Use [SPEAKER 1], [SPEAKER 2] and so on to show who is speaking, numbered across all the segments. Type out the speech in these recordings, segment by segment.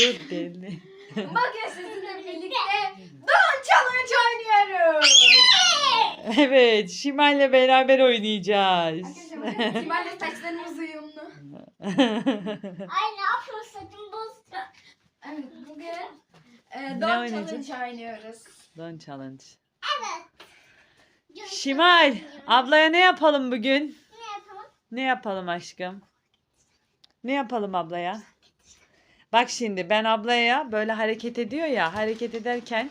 [SPEAKER 1] Su deli.
[SPEAKER 2] Bugün sizinle birlikte Don Challenge oynuyoruz.
[SPEAKER 1] Evet, Şimal'le beraber oynayacağız.
[SPEAKER 2] Arkadaşlar Simal'le saçlarımız uyumlu.
[SPEAKER 3] Ay ne yapıyorsun saçım bozdu.
[SPEAKER 2] Evet bugün e,
[SPEAKER 1] Ne
[SPEAKER 2] Don
[SPEAKER 1] oynayacağız?
[SPEAKER 2] Challenge oynuyoruz.
[SPEAKER 1] Don challenge.
[SPEAKER 3] Evet.
[SPEAKER 1] Şimal, ablaya ne yapalım bugün?
[SPEAKER 3] Ne yapalım?
[SPEAKER 1] Ne yapalım aşkım? Ne yapalım ablaya? Bak şimdi ben ablaya böyle hareket ediyor ya hareket ederken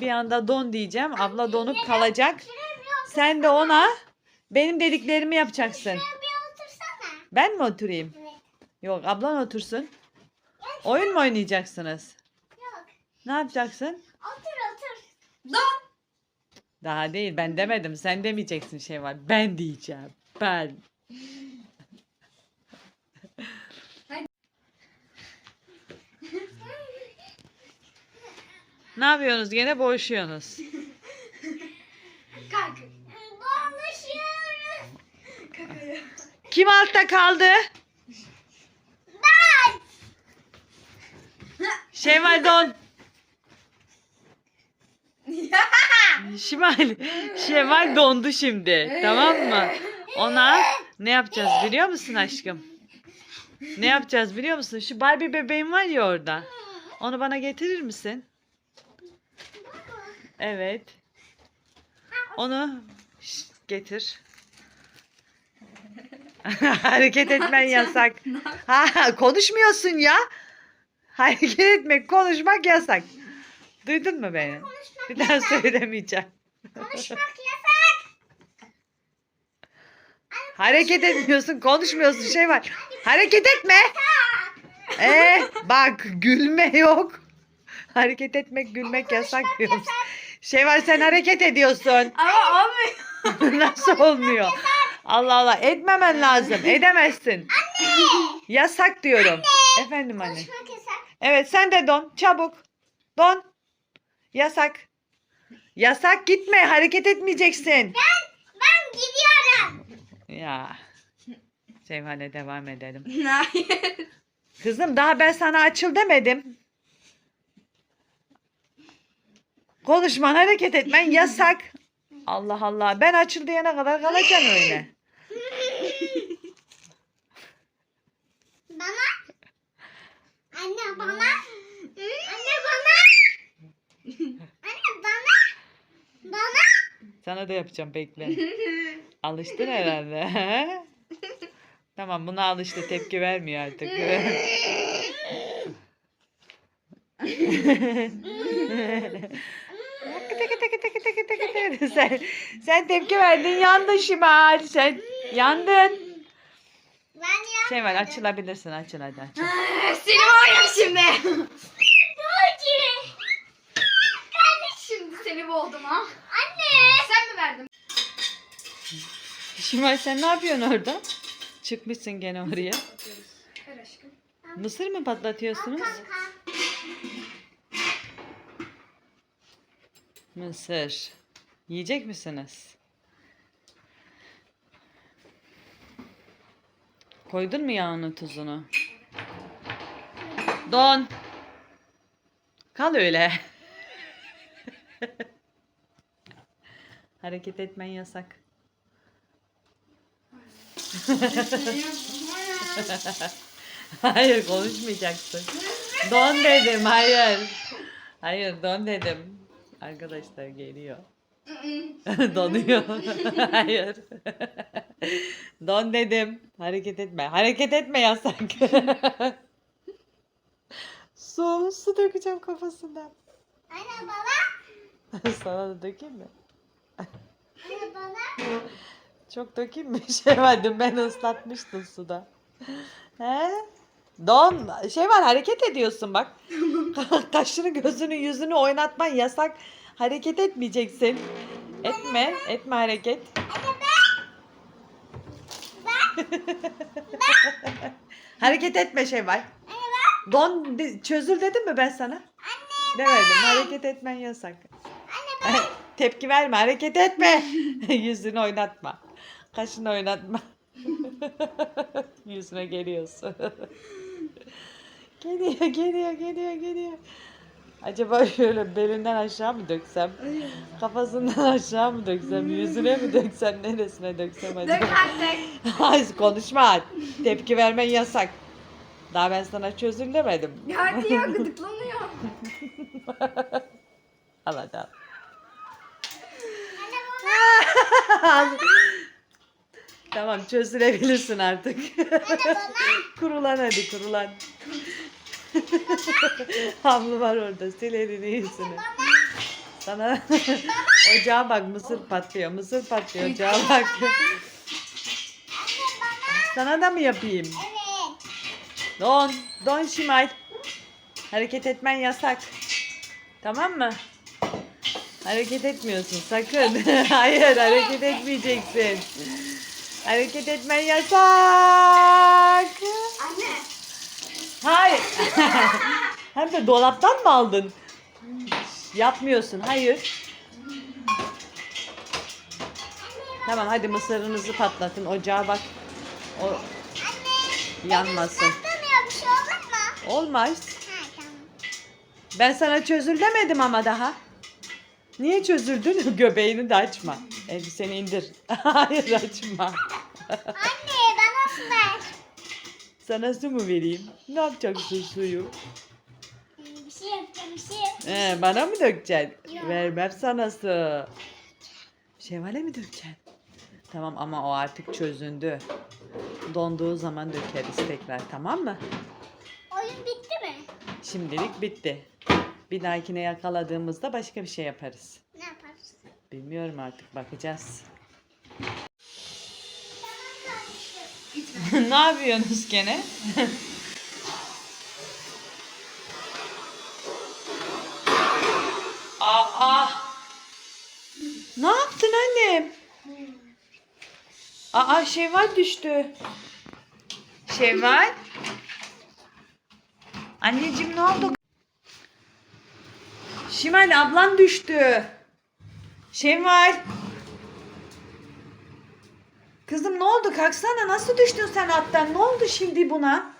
[SPEAKER 1] bir anda don diyeceğim. Abla donup kalacak. Sen de ona benim dediklerimi yapacaksın. Ben mi oturayım? Yok ablan otursun. Oyun mu oynayacaksınız?
[SPEAKER 3] Yok.
[SPEAKER 1] Ne yapacaksın?
[SPEAKER 3] Otur otur.
[SPEAKER 2] Don.
[SPEAKER 1] Daha değil ben demedim. Sen demeyeceksin şey var. Ben diyeceğim. Ben. Ne yapıyorsunuz? Gene boğuşuyorsunuz.
[SPEAKER 2] Kalk.
[SPEAKER 3] Konuşuyoruz.
[SPEAKER 2] Kakaya.
[SPEAKER 1] Kim altta kaldı?
[SPEAKER 3] Ben.
[SPEAKER 1] Şevval Don. Şimal. Şevval dondu şimdi. Tamam mı? Ona ne yapacağız biliyor musun aşkım? Ne yapacağız biliyor musun? Şu Barbie bebeğim var ya orada. Onu bana getirir misin? Evet. Onu Şşt, getir. Hareket etmen yasak. Ha, konuşmuyorsun ya. Hareket etmek, konuşmak yasak. Duydun mu beni? Bir daha söylemeyeceğim.
[SPEAKER 3] Konuşmak yasak.
[SPEAKER 1] Hareket etmiyorsun, konuşmuyorsun şey var. Hareket etme. Ee, bak gülme yok. Hareket etmek, gülmek yasak diyorsun. Şey var sen hareket ediyorsun.
[SPEAKER 2] Ama olmuyor.
[SPEAKER 1] Nasıl olmuyor? Allah Allah etmemen lazım. Edemezsin. Yasak diyorum. Efendim anne.
[SPEAKER 3] Konuşmak yasak.
[SPEAKER 1] Evet sen de don. Çabuk. Don. Yasak. Yasak gitme. Hareket etmeyeceksin.
[SPEAKER 3] Ben, ben gidiyorum.
[SPEAKER 1] Ya. Şevval'e devam edelim.
[SPEAKER 2] Hayır.
[SPEAKER 1] Kızım daha ben sana açıl demedim. Konuşman, hareket etmen yasak. Allah Allah. Ben açıl diyene kadar kalacaksın öyle.
[SPEAKER 3] Bana. Anne bana. Anne bana. Anne bana. Bana.
[SPEAKER 1] Sana da yapacağım bekle. Alıştın herhalde. he? tamam buna alıştı. Tepki vermiyor artık. sen, sen tepki verdin yandın Şimal. Sen yandın.
[SPEAKER 3] Ben ya.
[SPEAKER 1] Şey var açılabilirsin açıl hadi açıl.
[SPEAKER 2] Seni var ya şimdi.
[SPEAKER 3] Burcu.
[SPEAKER 2] Şimdi seni boğdum ha.
[SPEAKER 3] Anne.
[SPEAKER 2] Sen mi verdin?
[SPEAKER 1] Şimal sen ne yapıyorsun orada? Çıkmışsın gene oraya.
[SPEAKER 2] Ver aşkım.
[SPEAKER 1] Mısır mı patlatıyorsunuz?
[SPEAKER 3] Kanka.
[SPEAKER 1] Mısır. Yiyecek misiniz? Koydun mu yağını tuzunu? Don. Kal öyle. Hareket etmen yasak. Hayır konuşmayacaksın. Don dedim hayır. Hayır don dedim. Arkadaşlar geliyor. Donuyor. hayır. Don dedim. Hareket etme. Hareket etme yasak. su, su dökeceğim kafasına.
[SPEAKER 3] Anne bana.
[SPEAKER 1] Sana da dökeyim mi?
[SPEAKER 3] Anne bana.
[SPEAKER 1] Çok dökeyim mi? Şey var dün ben ıslatmıştım suda. He? Don şey var hareket ediyorsun bak. Kaşını gözünü yüzünü oynatman yasak. Hareket etmeyeceksin. Etme. Etme hareket. hareket etme şey var. Don çözül dedim mi ben sana? Demedim. Hareket etmen yasak. Tepki verme. Hareket etme. Yüzünü oynatma. Kaşını oynatma. Yüzüne geliyorsun. Geliyor, geliyor, geliyor, geliyor. Acaba şöyle belinden aşağı mı döksem? Kafasından aşağı mı döksem? Yüzüne mi döksem? Neresine döksem
[SPEAKER 2] Dök
[SPEAKER 1] acaba?
[SPEAKER 2] artık.
[SPEAKER 1] Hayır konuşma. Tepki vermen yasak. Daha ben sana çözül demedim.
[SPEAKER 2] Ya diyor gıdıklanıyor.
[SPEAKER 1] Al hadi al. tamam çözülebilirsin artık. kurulan hadi kurulan. Havlu var orada. Sil elini yüzünü. Sana ocağa bak mısır patlıyor. Mısır patlıyor ocağa bak. Sana da mı yapayım?
[SPEAKER 3] Evet.
[SPEAKER 1] Don, don Şimal. Hareket etmen yasak. Tamam mı? Hareket etmiyorsun sakın. Hayır hareket etmeyeceksin. Hareket etmen yasak. Hayır. Hem de dolaptan mı aldın? Yapmıyorsun. Hayır. Tamam hadi mısırınızı patlatın. Ocağa bak. O yanmasın.
[SPEAKER 3] Patlamıyor bir şey olur mu?
[SPEAKER 1] Olmaz.
[SPEAKER 3] Ha tamam.
[SPEAKER 1] Ben sana çözül demedim ama daha. Niye çözüldün? Göbeğini de açma. Elbiseni indir. Hayır açma.
[SPEAKER 3] Anne.
[SPEAKER 1] Sana su mu vereyim? Ne yapacaksın suyu?
[SPEAKER 3] Bir şey yapacağım bir şey.
[SPEAKER 1] Ee, bana mı dökeceksin?
[SPEAKER 3] Yok.
[SPEAKER 1] Vermem sana su. Şevval'e mi dökeceksin? Tamam ama o artık çözündü. Donduğu zaman dökeriz tekrar tamam mı?
[SPEAKER 3] Oyun bitti mi?
[SPEAKER 1] Şimdilik bitti. Bir dahakine yakaladığımızda başka bir şey yaparız.
[SPEAKER 3] Ne yaparız?
[SPEAKER 1] Bilmiyorum artık bakacağız. ne yapıyorsunuz gene? Aa! Ne yaptın annem? Aa Şevval düştü. Şevval? Anneciğim ne oldu? Şimal ablan düştü. Şevval. Kızım ne oldu? Kalksana. Nasıl düştün sen attan? Ne oldu şimdi buna?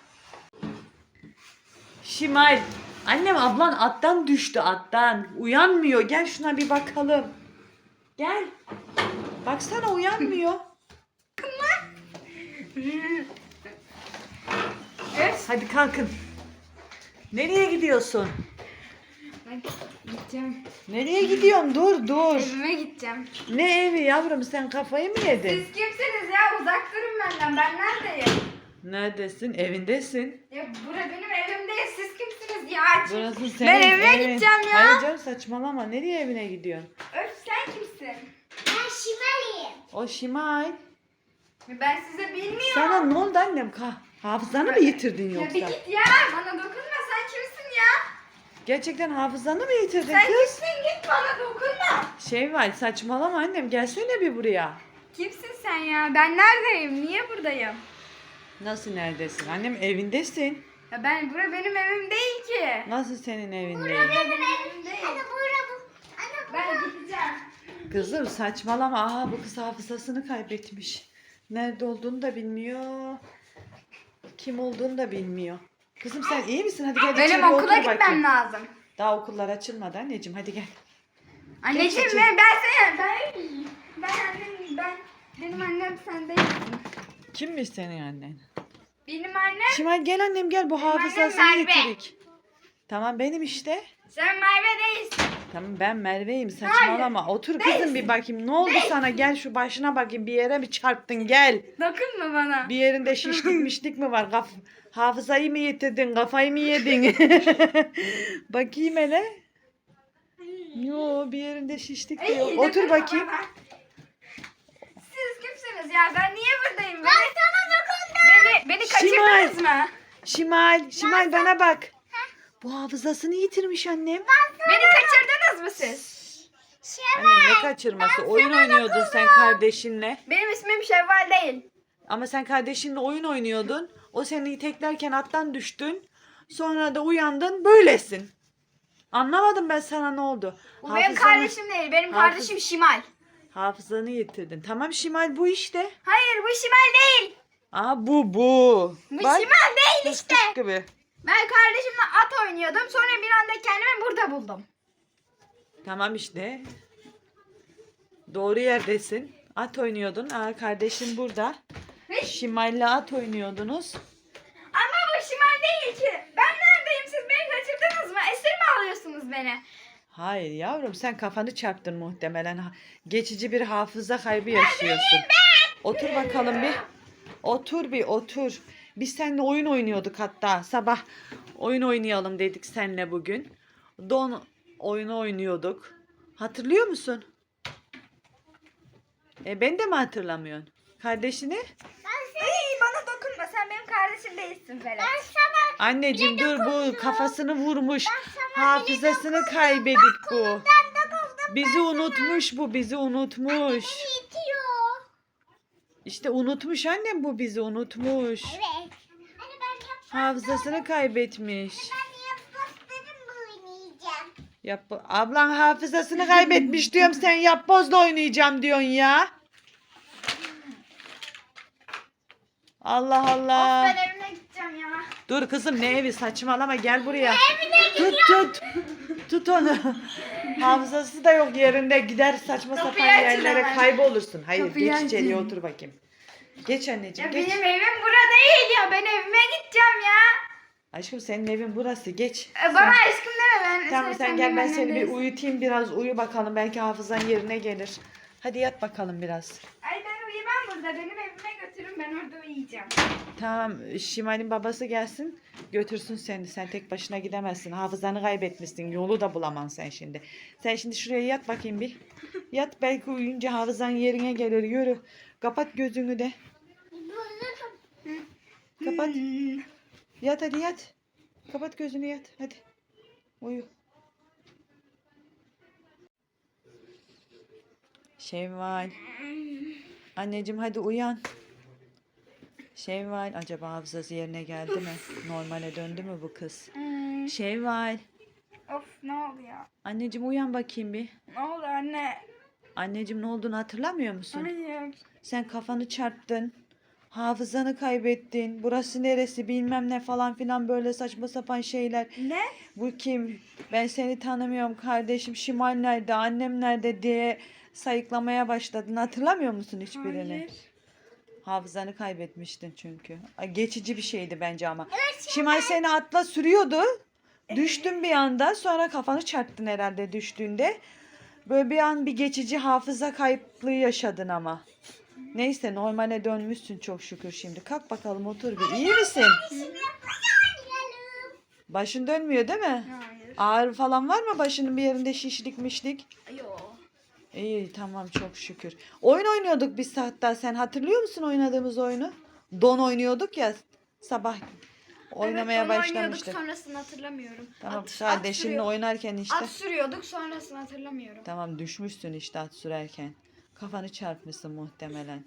[SPEAKER 1] Şimal. Annem ablan attan düştü attan. Uyanmıyor. Gel şuna bir bakalım. Gel. Baksana uyanmıyor. Hadi kalkın. Nereye gidiyorsun?
[SPEAKER 2] Ben gideceğim.
[SPEAKER 1] Nereye gidiyorsun? Dur dur.
[SPEAKER 2] Evime gideceğim.
[SPEAKER 1] Ne evi yavrum sen kafayı mı yedin?
[SPEAKER 2] Siz kimsiniz ya? Uzak durun benden. Ben neredeyim?
[SPEAKER 1] Neredesin? Evindesin.
[SPEAKER 2] Ya bura benim evim değil. Siz kimsiniz ya?
[SPEAKER 1] Burası senin
[SPEAKER 2] Ben evime
[SPEAKER 1] evin.
[SPEAKER 2] gideceğim ya.
[SPEAKER 1] Hayır canım saçmalama. Nereye evine gidiyorsun?
[SPEAKER 2] Öf sen kimsin?
[SPEAKER 3] Ben Şimaliyim.
[SPEAKER 1] O Şimal.
[SPEAKER 2] Ben size bilmiyorum.
[SPEAKER 1] Sana ne oldu annem? Ka hafızanı mı yitirdin
[SPEAKER 2] Ya bir
[SPEAKER 1] yoksa?
[SPEAKER 2] git ya. Bana dokunma. Sen kimsin ya?
[SPEAKER 1] Gerçekten hafızanı mı yitirdin
[SPEAKER 2] Sen
[SPEAKER 1] kız?
[SPEAKER 2] kimsin? Git bana dokunma.
[SPEAKER 1] Şevval saçmalama annem gelsene bir buraya.
[SPEAKER 2] Kimsin sen ya? Ben neredeyim? Niye buradayım?
[SPEAKER 1] Nasıl neredesin? Annem evindesin.
[SPEAKER 2] Ya ben bura benim evim değil ki.
[SPEAKER 1] Nasıl senin evin değil?
[SPEAKER 2] Bura benim evim değil.
[SPEAKER 3] Anne bura bu. Anne
[SPEAKER 2] Ben gideceğim.
[SPEAKER 1] Kızım saçmalama. Aha bu kız hafızasını kaybetmiş. Nerede olduğunu da bilmiyor. Kim olduğunu da bilmiyor. Kızım sen iyi misin? Hadi gel içeri
[SPEAKER 2] Benim okula
[SPEAKER 1] otur
[SPEAKER 2] gitmem
[SPEAKER 1] bakayım.
[SPEAKER 2] lazım.
[SPEAKER 1] Daha okullar açılmadı anneciğim. Hadi gel.
[SPEAKER 2] Anneciğim
[SPEAKER 1] içeri.
[SPEAKER 2] ben, ben seni ben ben annem ben benim annem sen değilsin.
[SPEAKER 1] Kimmiş senin annen?
[SPEAKER 2] Benim annem
[SPEAKER 1] Şimal gel annem gel bu
[SPEAKER 2] annem
[SPEAKER 1] hafızasını
[SPEAKER 2] Merve.
[SPEAKER 1] yitirik. Tamam benim işte.
[SPEAKER 2] sen Merve değilsin.
[SPEAKER 1] Tamam ben Merve'yim saçmalama. Otur kızım bir bakayım. Ne oldu sana? Gel şu başına bakayım. Bir yere mi çarptın? Gel.
[SPEAKER 2] Dokunma bana.
[SPEAKER 1] Bir yerinde şişlik mişlik mi var? Kaf hafızayı mı yitirdin? Kafayı mı yedin? bakayım hele. Yo bir yerinde şişlik de yok. Otur bakayım.
[SPEAKER 2] Siz kimsiniz ya? Ben niye buradayım? Ben sana dokundum. Beni, beni kaçırdınız mı?
[SPEAKER 1] Şimal, Şimal bana bak. Bu hafızasını yitirmiş annem.
[SPEAKER 2] Beni kaçırdınız mı siz?
[SPEAKER 1] Annem ne kaçırması? Oyun oynuyordun sen kardeşinle.
[SPEAKER 2] Benim ismim Şevval değil.
[SPEAKER 1] Ama sen kardeşinle oyun oynuyordun. O seni teklerken attan düştün. Sonra da uyandın böylesin. Anlamadım ben sana ne oldu.
[SPEAKER 2] Bu benim
[SPEAKER 1] Hafızanı-
[SPEAKER 2] kardeşim değil. Benim
[SPEAKER 1] Hafız-
[SPEAKER 2] kardeşim Şimal.
[SPEAKER 1] Hafızanı yitirdin. Tamam Şimal bu işte.
[SPEAKER 2] Hayır bu Şimal değil.
[SPEAKER 1] Aa bu bu.
[SPEAKER 2] Bu
[SPEAKER 1] Bak,
[SPEAKER 2] Şimal değil işte.
[SPEAKER 1] fıstık gibi.
[SPEAKER 2] Ben kardeşimle at oynuyordum. Sonra bir anda kendimi burada buldum.
[SPEAKER 1] Tamam işte. Doğru yerdesin. At oynuyordun. Aa, kardeşin burada. Şimal'le at oynuyordunuz.
[SPEAKER 2] Ama bu şimal değil ki. Ben neredeyim? Siz beni kaçırdınız mı? Esir mi alıyorsunuz beni?
[SPEAKER 1] Hayır yavrum sen kafanı çarptın muhtemelen. Ha- Geçici bir hafıza kaybı yaşıyorsun. Otur bakalım bir. Otur bir otur. Biz seninle oyun oynuyorduk hatta. Sabah oyun oynayalım dedik seninle bugün. Don oyunu oynuyorduk. Hatırlıyor musun? E ben de mi hatırlamıyorsun? Kardeşini?
[SPEAKER 2] Ay bana dokunma. Sen benim kardeşim değilsin Ferhat.
[SPEAKER 3] Ben sana
[SPEAKER 1] Anneciğim dur bu kafasını vurmuş. Hafızasını kaybedik bu. Bizi unutmuş bu bizi unutmuş.
[SPEAKER 3] itiyor.
[SPEAKER 1] İşte unutmuş annem bu bizi unutmuş.
[SPEAKER 3] Evet. Hani ben yap
[SPEAKER 1] Hafızasını kaybetmiş.
[SPEAKER 3] ben oynayacağım.
[SPEAKER 1] Yap ablan hafızasını kaybetmiş diyorum sen yapbozla oynayacağım diyorsun ya. Allah Allah.
[SPEAKER 2] Ben evime gideceğim ya.
[SPEAKER 1] Dur kızım ne evi saçmalama gel buraya. Tut tut. Tut onu. Hafızası da yok yerinde gider saçma sapan
[SPEAKER 2] Kapıyı açın
[SPEAKER 1] yerlere
[SPEAKER 2] hemen.
[SPEAKER 1] kaybolursun. Hayır
[SPEAKER 2] Kapıyı
[SPEAKER 1] geç içeriye
[SPEAKER 2] açın.
[SPEAKER 1] otur bakayım. Geç anneciğim
[SPEAKER 2] Ya
[SPEAKER 1] geç.
[SPEAKER 2] benim evim burada değil ya. Ben evime gideceğim ya.
[SPEAKER 1] Aşkım senin evin burası geç.
[SPEAKER 2] E, Bana aşkım deme ben.
[SPEAKER 1] Tamam sen gel ben seni bir uyutayım biraz uyu bakalım belki hafızan yerine gelir. Hadi yat bakalım biraz.
[SPEAKER 2] Ay uyumam burada. Benim evime götürün ben orada uyuyacağım.
[SPEAKER 1] Tamam Şimal'in babası gelsin götürsün seni. Sen tek başına gidemezsin. Hafızanı kaybetmişsin. Yolu da bulamam sen şimdi. Sen şimdi şuraya yat bakayım bir. Yat belki uyuyunca hafızan yerine gelir. Yürü. Kapat gözünü de. Kapat. Yat hadi yat. Kapat gözünü yat. Hadi. Uyu. Şevval. Anneciğim hadi uyan. Şevval acaba hafızası yerine geldi mi? Normale döndü mü bu kız?
[SPEAKER 2] Hmm,
[SPEAKER 1] Şevval.
[SPEAKER 2] of ne oldu ya?
[SPEAKER 1] Anneciğim uyan bakayım bir.
[SPEAKER 2] Ne oldu anne?
[SPEAKER 1] Anneciğim ne olduğunu hatırlamıyor musun?
[SPEAKER 2] Hayır.
[SPEAKER 1] Sen kafanı çarptın. Hafızanı kaybettin. Burası neresi bilmem ne falan filan böyle saçma sapan şeyler.
[SPEAKER 2] Ne?
[SPEAKER 1] Bu kim? Ben seni tanımıyorum kardeşim. Şimal nerede? Annem nerede diye sayıklamaya başladın. Hatırlamıyor musun hiçbirini?
[SPEAKER 2] Hayır.
[SPEAKER 1] Hafızanı kaybetmiştin çünkü. Ay, Geçici bir şeydi bence ama. Şimal seni atla sürüyordu. Düştün bir anda. Sonra kafanı çarptın herhalde düştüğünde. Böyle bir an bir geçici hafıza kayıplığı yaşadın ama. Neyse normale dönmüşsün çok şükür şimdi. Kalk bakalım otur bir. İyi misin? Başın dönmüyor değil mi?
[SPEAKER 2] Hayır.
[SPEAKER 1] Ağrı falan var mı başının bir yerinde şişlik mişlik?
[SPEAKER 2] Yok.
[SPEAKER 1] İyi tamam çok şükür. Oyun oynuyorduk biz hatta sen hatırlıyor musun oynadığımız oyunu? Don oynuyorduk ya sabah oynamaya
[SPEAKER 2] evet,
[SPEAKER 1] başlamıştık.
[SPEAKER 2] sonrasını hatırlamıyorum.
[SPEAKER 1] Tamam
[SPEAKER 2] At-
[SPEAKER 1] kardeşinle
[SPEAKER 2] at sürüyor-
[SPEAKER 1] oynarken işte.
[SPEAKER 2] At sürüyorduk sonrasını hatırlamıyorum.
[SPEAKER 1] Tamam düşmüşsün işte at sürerken. Kafanı çarpmışsın muhtemelen.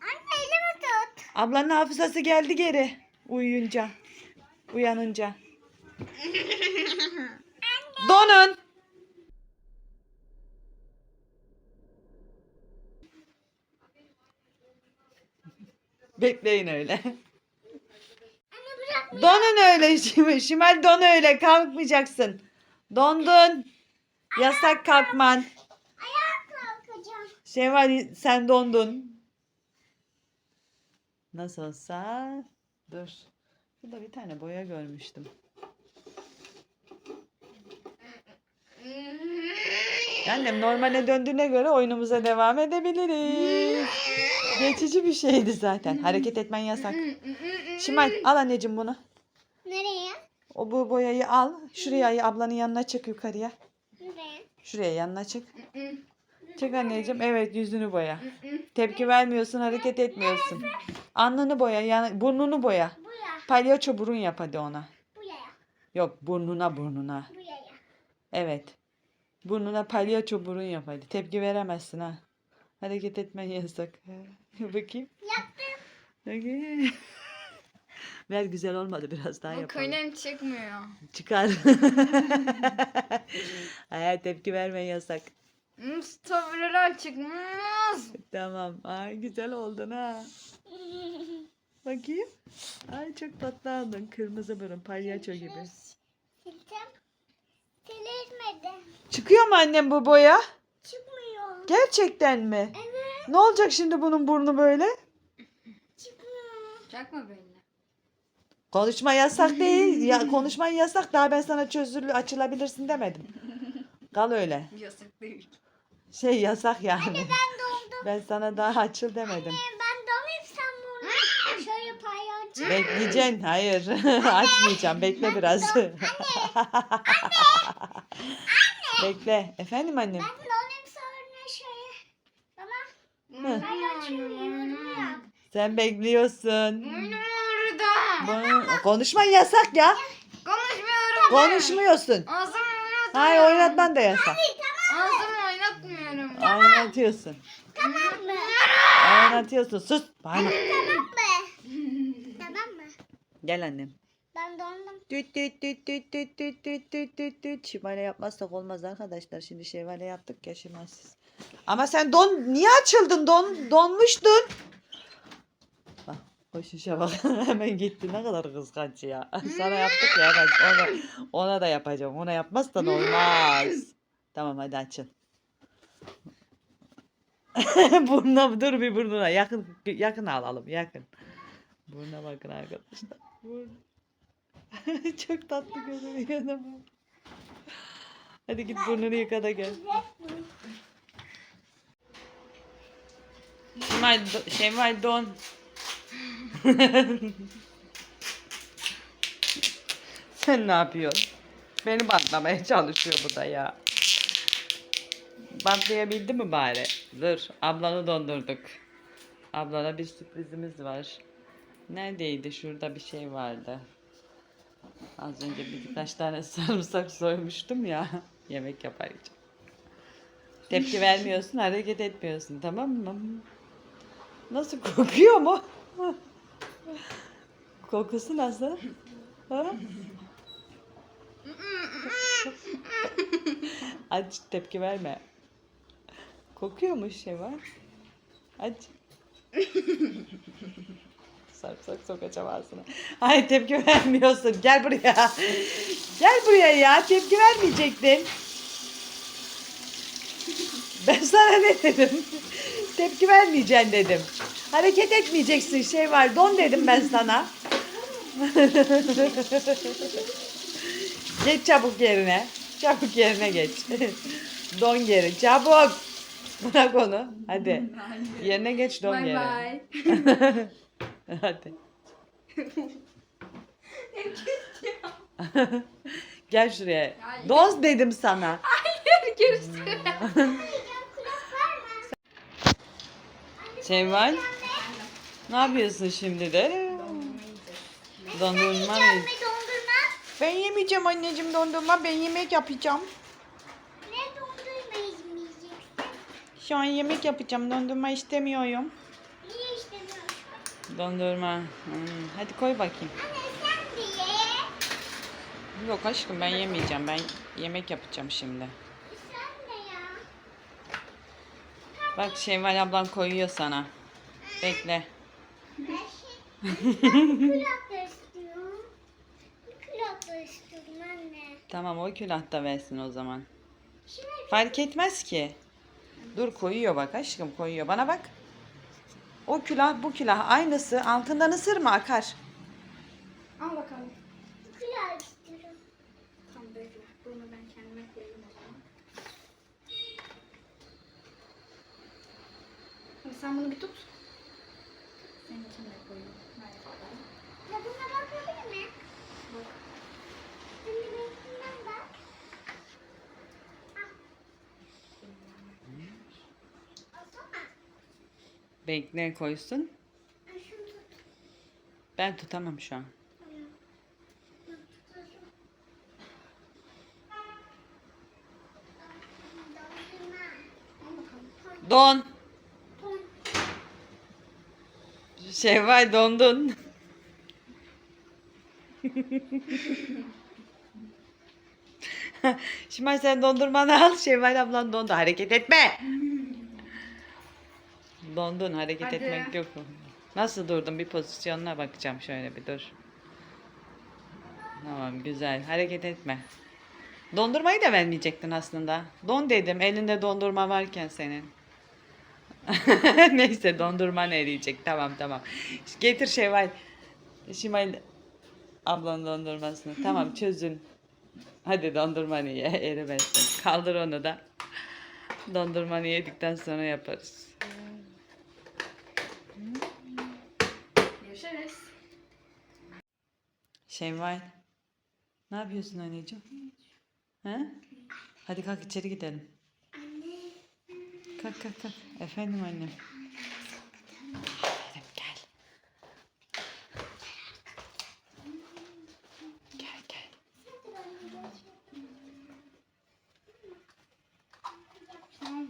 [SPEAKER 3] Anne elimi tut.
[SPEAKER 1] Ablanın hafızası geldi geri uyuyunca. Uyanınca. Donun. Bekleyin öyle. Donun öyle Şimal. Şimal don öyle kalkmayacaksın. Dondun. Yasak kalkman. Şevval sen dondun. Nasıl olsa dur. Burada bir tane boya görmüştüm. Annem normale döndüğüne göre oyunumuza devam edebiliriz. Geçici bir şeydi zaten. Hareket etmen yasak. Şimal al anneciğim bunu.
[SPEAKER 3] Nereye?
[SPEAKER 1] O bu boyayı al. Şuraya ablanın yanına çık yukarıya.
[SPEAKER 3] Nereye?
[SPEAKER 1] Şuraya yanına çık. Çık anneciğim. Evet yüzünü boya. Tepki vermiyorsun, hareket etmiyorsun. Alnını boya, yan, burnunu boya. Palyaço burun yap hadi ona. Yok burnuna burnuna. Evet. Burnuna palyaço burun yap hadi. Tepki veremezsin ha. Hareket etmen yasak. Bakayım.
[SPEAKER 3] Yaptım.
[SPEAKER 1] Bakayım. Ver güzel olmadı biraz daha
[SPEAKER 2] Bu
[SPEAKER 1] yapalım.
[SPEAKER 2] kalem çıkmıyor.
[SPEAKER 1] Çıkar. Hayır tepki vermen yasak.
[SPEAKER 2] Mustafa çıkmaz.
[SPEAKER 1] Tamam. Ay güzel oldun ha. Bakayım. Ay çok tatlı oldun. Kırmızı burun palyaço gibi.
[SPEAKER 3] Sildim. Silirmedi.
[SPEAKER 1] Çıkıyor mu annem bu boya? Gerçekten mi?
[SPEAKER 3] Evet.
[SPEAKER 1] Ne olacak şimdi bunun burnu böyle?
[SPEAKER 2] Çakma benimle.
[SPEAKER 1] Konuşma yasak değil. Ya konuşman yasak. Daha ben sana çözülü açılabilirsin demedim. Kal öyle.
[SPEAKER 2] Yasak değil.
[SPEAKER 1] Şey yasak yani.
[SPEAKER 3] Ben doldum.
[SPEAKER 1] Ben sana daha açıl demedim.
[SPEAKER 3] Ben dolayım sen bunu. Şöyle palyaço.
[SPEAKER 1] Bekleyeceksin. Hayır. Açmayacağım. Bekle biraz. Bekle. Efendim annem.
[SPEAKER 3] Ben dolayım sonra şöyle.
[SPEAKER 1] Hı. Sen bekliyorsun.
[SPEAKER 2] Boynum ağrıdı.
[SPEAKER 1] Konuşman yasak ya.
[SPEAKER 2] Konuşmuyorum.
[SPEAKER 1] Konuşmuyorsun.
[SPEAKER 2] Ağzımı oynatmıyorum.
[SPEAKER 1] Hayır oynatman da yasak.
[SPEAKER 2] Ağzımı oynatmıyorum.
[SPEAKER 1] Oynatıyorsun.
[SPEAKER 3] Tamam mı?
[SPEAKER 1] Oynatıyorsun. Sus. Bağırma.
[SPEAKER 3] Tamam mı? tamam mı?
[SPEAKER 1] Gel annem.
[SPEAKER 3] Ben dondum.
[SPEAKER 1] Düt düt düt düt düt düt düt düt düt düt. Şivale yapmazsak olmaz arkadaşlar. Şimdi şivale yaptık ya şimalsiz. Ama sen don niye açıldın? Don donmuştun. Bak o şişe bak. Hemen gitti. Ne kadar kıskanç ya. Sana yaptık ya. Ben ona, ona da yapacağım. Ona yapmazsan olmaz. Tamam hadi açıl. burnuna dur bir burnuna. Yakın yakın alalım. Yakın. Burnuna bakın arkadaşlar. Çok tatlı görünüyor ama. Hadi git burnunu yıka da gel. Şimal, do- Şevval don. Sen ne yapıyorsun? Beni bantlamaya çalışıyor bu da ya. Bantlayabildi mi bari? Dur, ablanı dondurduk. Ablana bir sürprizimiz var. Neredeydi? Şurada bir şey vardı. Az önce bir birkaç tane sarımsak soymuştum ya. Yemek yaparken. Tepki vermiyorsun, hareket etmiyorsun tamam mı? Nasıl kokuyor mu? Kokusu nasıl? Ha? Aç tepki verme. Kokuyormuş şey var. Aç. Sarımsak sokacağım ağzına. Hayır tepki vermiyorsun. Gel buraya. Gel buraya ya. Tepki vermeyecektin. Ben sana ne dedim? Tepki vermeyeceksin dedim. Hareket etmeyeceksin şey var. Don dedim ben sana. geç çabuk yerine. Çabuk yerine geç. Don geri. Çabuk. Bırak onu. Hadi. Yerine geç don
[SPEAKER 2] Bye
[SPEAKER 1] geri.
[SPEAKER 2] bye.
[SPEAKER 1] Hadi. Gel şuraya.
[SPEAKER 2] Hayır.
[SPEAKER 1] Doz dedim sana.
[SPEAKER 2] Görüşürüz.
[SPEAKER 1] Şevval. Ne yapıyorsun şimdi de? Dondurma mı? Ben yemeyeceğim anneciğim dondurma. Ben yemek yapacağım.
[SPEAKER 3] Ne dondurma yemeyeceksin?
[SPEAKER 1] Şu an yemek yapacağım. Dondurma istemiyorum.
[SPEAKER 3] Niye istemiyorsun?
[SPEAKER 1] Dondurma. Hmm, Hadi koy bakayım.
[SPEAKER 3] Anne sen de ye.
[SPEAKER 1] Yok aşkım ben yemeyeceğim. Ben yemek yapacağım şimdi.
[SPEAKER 3] Sen de ya.
[SPEAKER 1] Bak Şevval ablan koyuyor sana. Bekle. Tamam o külah da versin o zaman. Fark etmez ki. Dur koyuyor bak aşkım koyuyor. Bana bak. O külah bu külah aynısı. Altından ısırma akar.
[SPEAKER 2] Al bakalım. Sen bunu bir tut. Senin için de koyayım. Ben de koyayım.
[SPEAKER 3] Tadına bakabilir miyim?
[SPEAKER 2] Bak.
[SPEAKER 3] Şimdi renginden bak. Ah.
[SPEAKER 1] Bekle koysun. Ben tutamam şu an. Don. Şevval dondun. Şimdi sen dondurmanı al. Şevval ablan dondu. Hareket etme. Dondun. Hareket
[SPEAKER 2] Hadi.
[SPEAKER 1] etmek yok. Nasıl durdun? Bir pozisyonuna bakacağım şöyle bir dur. Tamam güzel. Hareket etme. Dondurmayı da vermeyecektin aslında. Don dedim. Elinde dondurma varken senin. Neyse dondurman eriyecek. Tamam tamam. Getir Şevval. Şimal ablanın dondurmasını. Tamam çözün. Hadi dondurmanı ye. Erimesin. Kaldır onu da. Dondurmanı yedikten sonra yaparız.
[SPEAKER 2] Görüşürüz.
[SPEAKER 1] Şevval. Ne yapıyorsun anneciğim? He? Hadi kalk içeri gidelim. Kalk kalk kalk. Efendim annem. Aferin gel. Gel gel.
[SPEAKER 2] Tamam.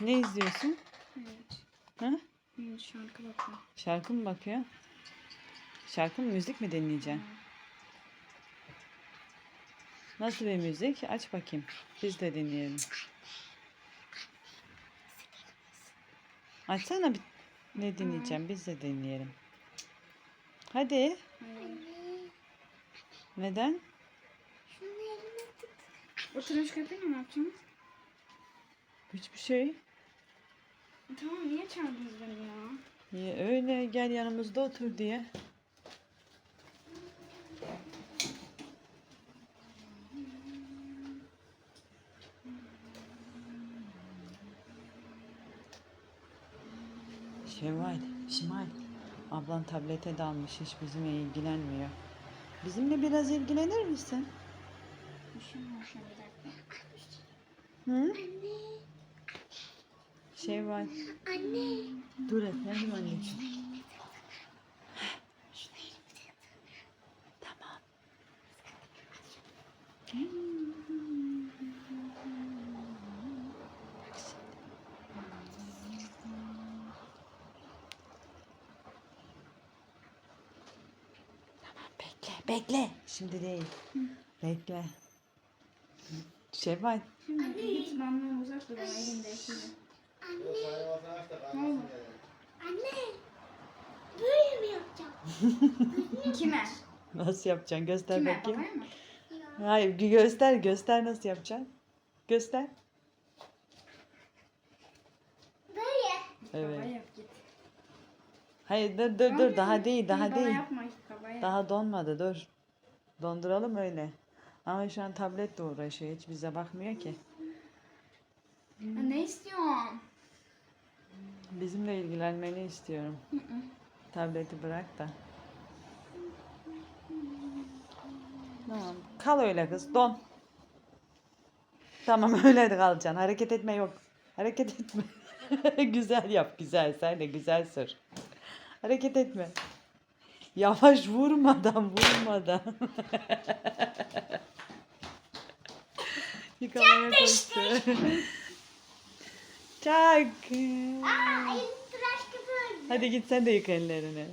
[SPEAKER 1] Ne izliyorsun?
[SPEAKER 2] Evet.
[SPEAKER 1] Ha?
[SPEAKER 2] Evet şarkı bakıyor.
[SPEAKER 1] Şarkı mı bakıyor? Şarkı mı müzik mi dinleyeceksin? Nasıl bir müzik? Aç bakayım. Biz de dinleyelim. Açsana bir ne dinleyeceğim biz de dinleyelim. Hadi. Neden?
[SPEAKER 3] Şunu elime tut.
[SPEAKER 2] O tıraş köpeği ne yapacaksınız?
[SPEAKER 1] Hiçbir şey.
[SPEAKER 2] Tamam niye çağırdınız beni ya?
[SPEAKER 1] Ya öyle gel yanımızda otur diye. Şevval, Şimal. Ablan tablete dalmış hiç bizimle ilgilenmiyor. Bizimle biraz ilgilenir misin?
[SPEAKER 2] Var an bir dakika.
[SPEAKER 1] Hı?
[SPEAKER 3] Anne.
[SPEAKER 1] Şevval.
[SPEAKER 3] Anne.
[SPEAKER 1] Dur efendim anneciğim. Bekle. Şimdi değil. Bekle. Şevval.
[SPEAKER 2] Şimdi git benden uzak dur elimdekini.
[SPEAKER 3] Anne. Anne. Böyle mi yapacağım?
[SPEAKER 2] Kime?
[SPEAKER 1] Nasıl yapacaksın? Göster
[SPEAKER 2] Kime?
[SPEAKER 1] bakayım.
[SPEAKER 2] Babaya mı?
[SPEAKER 1] Hayır gö- göster göster nasıl yapacaksın. Göster.
[SPEAKER 3] Böyle.
[SPEAKER 1] Evet.
[SPEAKER 2] Babaya yap git.
[SPEAKER 1] Hayır dur dur dur daha değil daha
[SPEAKER 2] Bana
[SPEAKER 1] değil.
[SPEAKER 2] yapma git babaya.
[SPEAKER 1] Daha donmadı dur. Donduralım öyle. Ama şu an tabletle uğraşıyor. Hiç bize bakmıyor ki.
[SPEAKER 2] Ya ne istiyorsun?
[SPEAKER 1] Bizimle ilgilenmeni istiyorum.
[SPEAKER 2] Hı hı.
[SPEAKER 1] Tableti bırak da. Tamam. Kal öyle kız. Don. Tamam öyle de kalacaksın. Hareket etme yok. Hareket etme. güzel yap güzel. Sen de güzel sür. Hareket etme. Yavaş vurmadan vurmadan. Yıkamaya koştu. Çak.
[SPEAKER 3] Aa, elim tıraş köpüğü.
[SPEAKER 1] Hadi git sen de yıka ellerini.